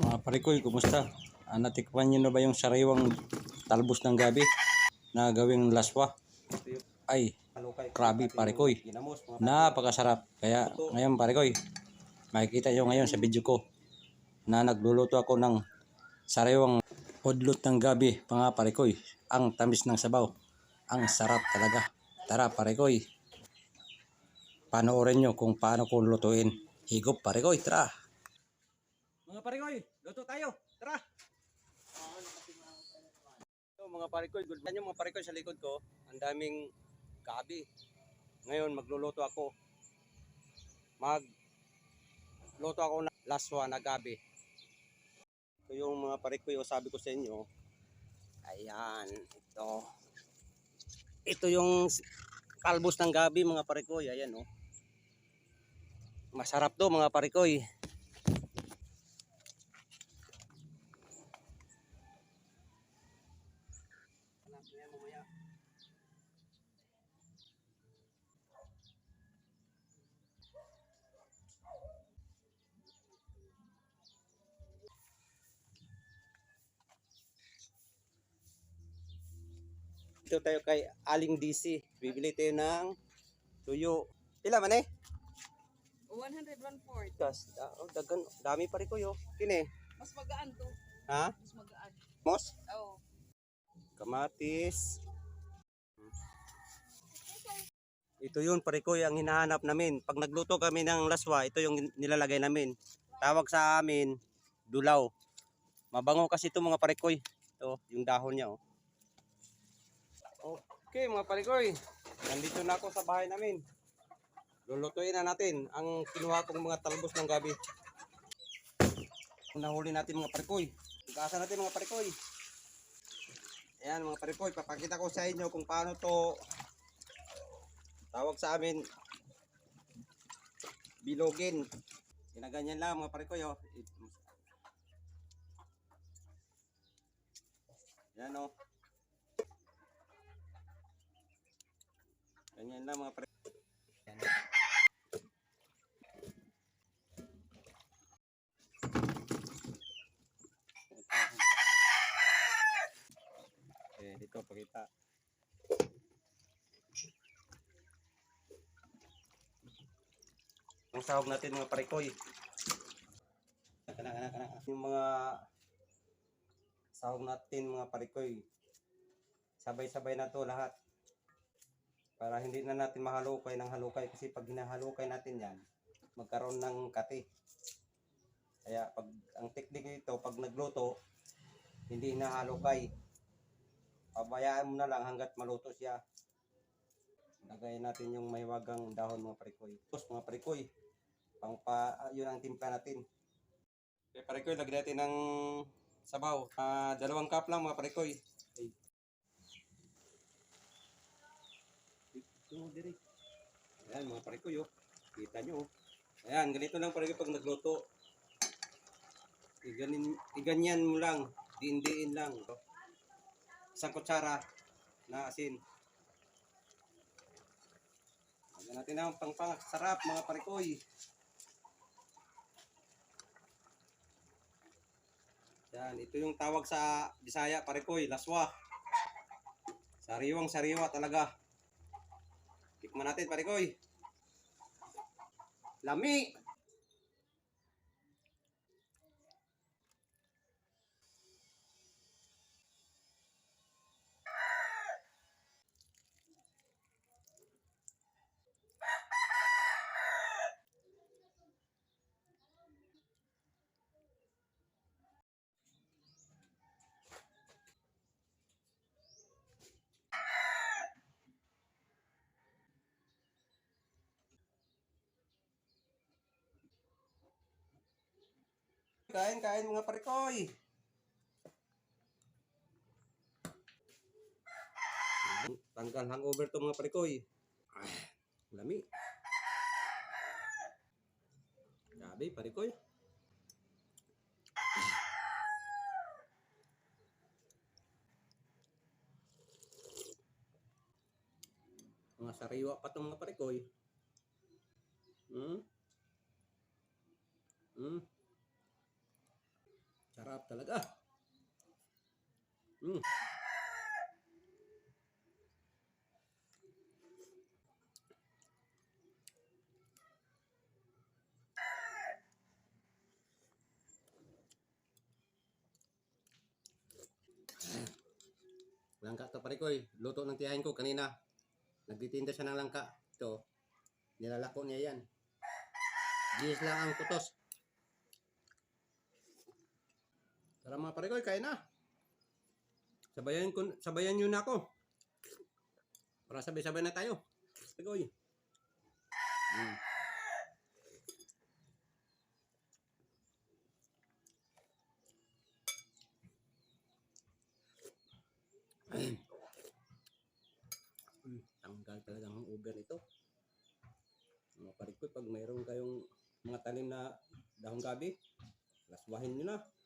Mga parikoy, kumusta? Ah, natikman nyo na ba yung sariwang talbos ng gabi na gawing laswa? Ay, grabe parikoy. Napakasarap. Kaya ngayon parikoy, makikita nyo ngayon sa video ko na nagluluto ako ng sariwang udlot ng gabi, mga parikoy. Ang tamis ng sabaw. Ang sarap talaga. Tara parikoy. Panoorin nyo kung paano ko lutuin. Higop parikoy, tara. Mga parikoy, luto tayo. Tara. So, mga parikoy, good morning mga parikoy sa likod ko. Ang daming gabi. Ngayon magluluto ako. Mag luto ako ng laswa na gabi. Ito yung mga parikoy sabi ko sa inyo. Ayan, ito. Ito yung kalbos ng gabi mga parikoy. Ayan oh. Masarap to mga parikoy. Dito tayo kay Aling DC. Bibili tayo ng tuyo. Pila man eh? 101 fourth. Gas, ah, oh, dagan, dami pa rin ko yo. Kini, Mas magaan to. ha? Mas magaan. Mos, Oo. kamatis. Ito yun, parikoy, ang hinahanap namin. Pag nagluto kami ng laswa, ito yung nilalagay namin. Tawag sa amin, dulaw. Mabango kasi ito mga parikoy. Ito, yung dahon niya. Oh. Okay mga parikoy, nandito na ako sa bahay namin. Lulutuin na natin ang kinuha kong mga talbos ng gabi. Nahuli natin mga parikoy. Tugasan natin mga parikoy. Ayan mga parikoy, papakita ko sa inyo kung paano to tawag sa amin bilogin. Ginaganyan lang mga parikoy oh. Yan oh. Ganyan lang mga parikoy. Yan. Okay, dito pakita. Ang sahog natin mga parikoy. Kana, kana, kana. Yung mga sahog natin mga parikoy. Sabay-sabay na to lahat. Para hindi na natin mahalukay ng halukay kasi pag hinahalukay natin yan, magkaroon ng kati. Kaya pag ang teknik nito pag nagluto, hindi hinahalukay. Pabayaan mo na lang hanggat maluto siya. Lagay natin yung mahiwagang dahon mga parikoy. Tapos mga parikoy, pang pa, yun ang timpla natin. Okay, parikoy, lagyan natin ng sabaw. Ah, dalawang cup lang mga parikoy. Okay. Ito, diri. Ayan mga parikoy, oh. Kita nyo, oh. Ayan, ganito lang parikoy pag nagluto. Iganin, iganyan mo lang. Diin-diin lang. Isang kutsara na asin. Lagyan natin ang pangpang sarap mga parikoy. Yan, ito yung tawag sa Bisaya parikoy, laswa. Sariwang sariwa talaga. Tikman natin parikoy. Lami. Kain, kain mga parikoy. Tanggal hangover to mga parikoy. Ah, lami. Grabe, parikoy. Mga sariwa pa tong mga parikoy. Hmm? Hmm? Talaga. Mm. Langka to pare ko. Luto ng tiyahin ko kanina. Nagtitinda siya ng langka. Ito. Nilalako niya yan. Gis lang ang kutos. Tara mga pare ko, kain na. Sabayan, ko, sabayan nyo na ako. Para sabay-sabay na tayo. Ko. Mm. Mm, tanggal talaga ang uber nito. Mga pare ko, pag mayroon kayong mga tanim na dahong gabi, laswahin nyo na.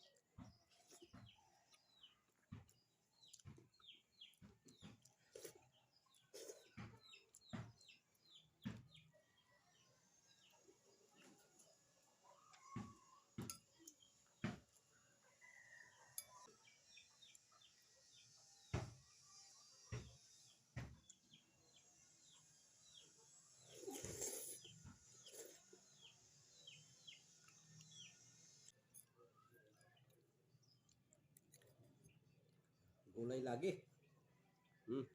Gulay lagi. Hmm.